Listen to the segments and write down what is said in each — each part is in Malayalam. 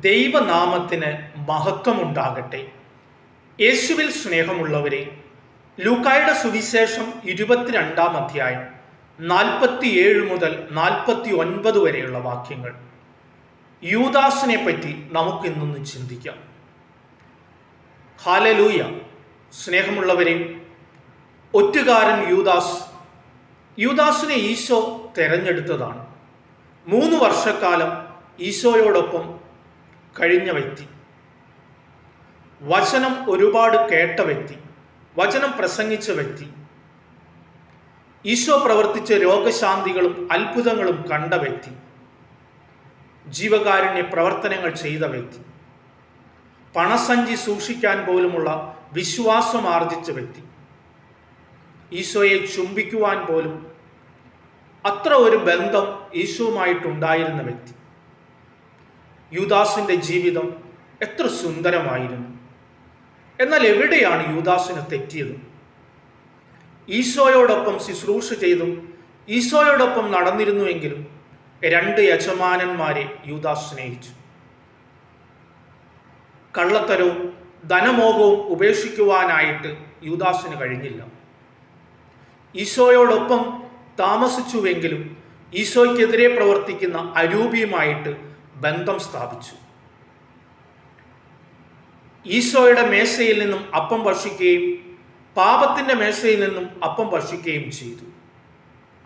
ദൈവനാമത്തിന് മഹത്വമുണ്ടാകട്ടെ. യേശുവിൽ സ്നേഹമുള്ളവരെ ലൂക്കായുടെ സുവിശേഷം ഇരുപത്തിരണ്ടാം അധ്യായം നാൽപ്പത്തിയേഴ് മുതൽ നാൽപ്പത്തി ഒൻപത് വരെയുള്ള വാക്യങ്ങൾ. യൂദാസിനെ പറ്റി നമുക്കിന്നൊന്ന് ചിന്തിക്കാം. ഹാലലൂയ. സ്നേഹമുള്ളവരെ ഒറ്റുകാരൻ യൂദാസ്. യൂദാസിനെ ഈശോ തെരഞ്ഞെടുത്തതാണ്. മൂന്ന് വർഷക്കാലം ഈശോയോടൊപ്പം കഴിഞ്ഞ വ്യക്തി. വചനം ഒരുപാട് കേട്ട വ്യക്തി. വചനം പ്രസംഗിച്ച വ്യക്തി. ഈശോ പ്രവർത്തിച്ച രോഗശാന്തികളും അത്ഭുതങ്ങളും കണ്ട വ്യക്തി. ജീവകാരുണ്യ പ്രവർത്തനങ്ങൾ ചെയ്ത വ്യക്തി. പണസഞ്ചി സൂക്ഷിക്കാൻ പോലുമുള്ള വിശ്വാസം ആർജിച്ച വ്യക്തി. ഈശോയെ ചുംബിക്കുവാൻ പോലും അത്ര ഒരു ബന്ധം ഈശോവുമായിട്ടുണ്ടായിരുന്ന വ്യക്തി. യൂദാസിന്റെ ജീവിതം എത്ര സുന്ദരമായിരുന്നു. എന്നാൽ എവിടെയാണ് യൂദാസിന് തെറ്റിയത്? ഈശോയോടൊപ്പം ശുശ്രൂഷ ചെയ്തും ഈശോയോടൊപ്പം നടന്നിരുന്നുവെങ്കിലും രണ്ട് യജമാനന്മാരെ യൂദാസ് സ്നേഹിച്ചു. കള്ളത്തരവും ധനമോഹവും ഉപേക്ഷിക്കുവാനായിട്ട് യൂദാസിന് കഴിഞ്ഞില്ല. ഈശോയോടൊപ്പം താമസിച്ചുവെങ്കിലും ഈശോയ്ക്കെതിരെ പ്രവർത്തിക്കുന്ന അരൂപിയുമായിട്ട് ബന്ധം സ്ഥാപിച്ചു. ഈശോയുടെ മേശയിൽ നിന്നും അപ്പം ഭക്ഷിക്കുകയും പാപത്തിന്റെ മേശയിൽ നിന്നും അപ്പം ഭക്ഷിക്കുകയും ചെയ്തു.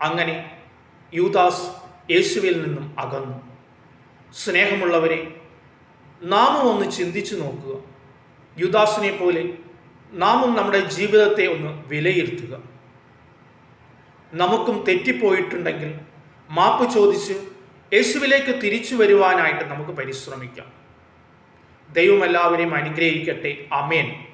അങ്ങനെ യൂദാസ് യേശുവിൽ നിന്നും അകന്നു. സ്നേഹമുള്ളവരെ നാമും ഒന്ന് ചിന്തിച്ചു നോക്കുക. യുദാസിനെ പോലെ നാമും നമ്മുടെ ജീവിതത്തെ ഒന്ന് വിലയിരുത്തുക. നമുക്കും തെറ്റിപ്പോയിട്ടുണ്ടെങ്കിൽ മാപ്പ് ചോദിച്ച് യേശുവിലേക്ക് തിരിച്ചു വരുവാനായിട്ട് നമുക്ക് പരിശ്രമിക്കാം. ദൈവം എല്ലാവരെയും അനുഗ്രഹിക്കട്ടെ. അമേൻ